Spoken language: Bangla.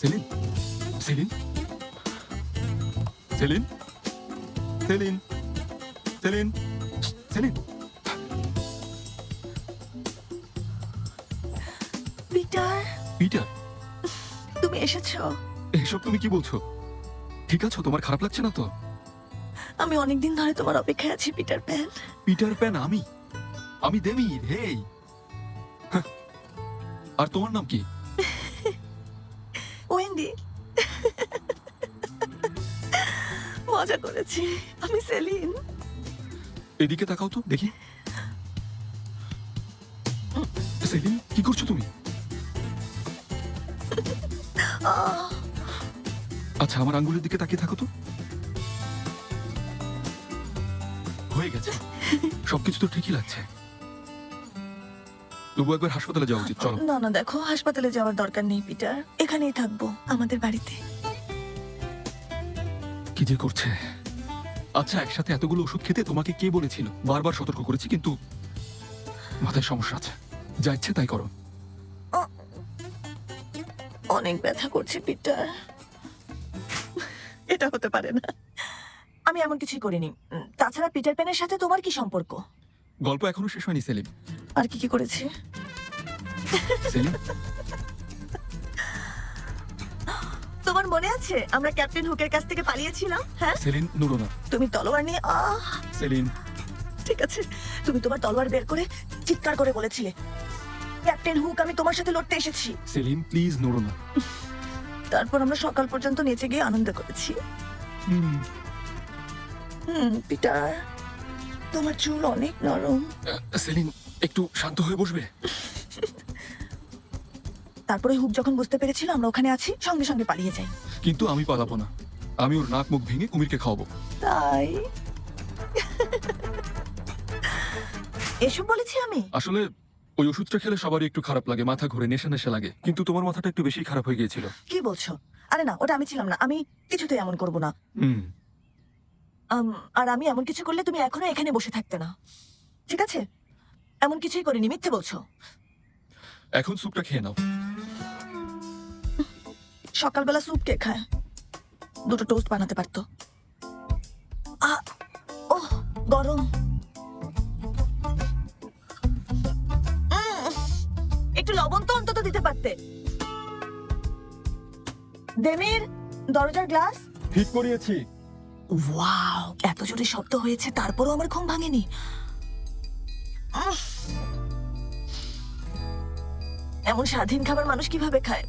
Celine Celine Celine Celine Celine Celine Peter Peter তুমি এসেছ? এসব তুমি কি বলছো? ঠিক আছো? তোমার খারাপ লাগছে না তো? আমি অনেকদিন ধরে তোমার অপেক্ষায় আছি পিটার প্যান পিটার প্যান আমি? আমি দেমির হেই হাহ। আর তোমার নাম কি? ওয়েন্ডি মজা করেছি। আমি সেলিন। এদিকে তাকাও তো, দেখি। সেলিন, কি করছ তুমি? আচ্ছা আমার আঙ্গুলের দিকে তাকিয়ে থাকো তো। হয়ে গেছে। সবকিছু তো ঠিকই লাগছে। তবু একবার হাসপাতালে যাওয়া উচিত চলো। না না দেখো হাসপাতালে যাওয়ার দরকার নেই পিটার। এখানেই থাকব আমাদের বাড়িতে। কি যে করছে? আচ্ছা একসাথে এতগুলো ওষুধ খেতে তোমাকে কে বলেছিল? বারবার সতর্ক করেছি কিন্তু মাথায় সমস্যা আছে। যা ইচ্ছে তাই করো। অনেক ব্যথা করছে পিটার। এটা হতে পারে না। আমি এমন কিছুই করিনি। তাছাড়া পিটার প্যানের সাথে তোমার কি সম্পর্ক? গল্প এখনও শেষ হয়নি সেলিম। আর কি কি করেছি? সেলিম? তোমার মনে আছে? আমরা ক্যাপ্টেন হুকের কাছ থেকে পালিয়েছিলাম হ্যাঁ? সেলিন নুরো না। তুমি তলোয়ার নিয়ে আহ! সেলিন ঠিক আছে তুমি তোমার তলোয়ার বের করে চিৎকার করে বলেছিলে ক্যাপ্টেন হুক আমি তোমার সাথে লড়তে এসেছি। সেলিম প্লিজ নুরো না। তারপর আমরা সকাল পর্যন্ত নিচে গিয়ে আনন্দ করেছি। হুম, হুম পিটার। তোমার চুল অনেক নরম। সেলিন একটু শান্ত হয়ে বসবে? তারপরে হুক যখন বুঝতে পেরেছিল আমরা ওখানে আছি সঙ্গে সঙ্গে পালিয়ে যাই। কিন্তু আমি পালাবো না। আমি ওর নাক মুখ ভেঙে কুমিরকে খাওয়াবো। তাই? এসব বলেছি আমি? আসলে ওই ওষুধটা খেলে সবারই একটু খারাপ লাগে মাথা ঘুরে নেশা নেশা লাগে। কিন্তু তোমার মাথাটা একটু বেশি খারাপ হয়ে গিয়েছিল। কি বলছো? আরে না ওটা আমি ছিলাম না। আমি কিছুতেই এমন করব না। হুম। আর আমি এমন কিছু করলে তুমি এখনও এখানে বসে থাকতে না। ঠিক আছে? এমন কিছুই করিনি মিথ্যে বলছো। এখন স্যুপটা খেয়ে নাও। সকালবেলা স্যুপ কে খায়? দুটো টোস্ট বানাতে পারতো। আ ও গরম। একটু লবণ তো অন্তত দিতে পারতে। দেমির দরজার গ্লাস। ঠিক করিয়েছি। ওয়াও, এত জোরে শব্দ হয়েছে, তারপরও আমার ঘুম ভাঙেনি। এমন স্বাধীন খাবার মানুষ কীভাবে খায়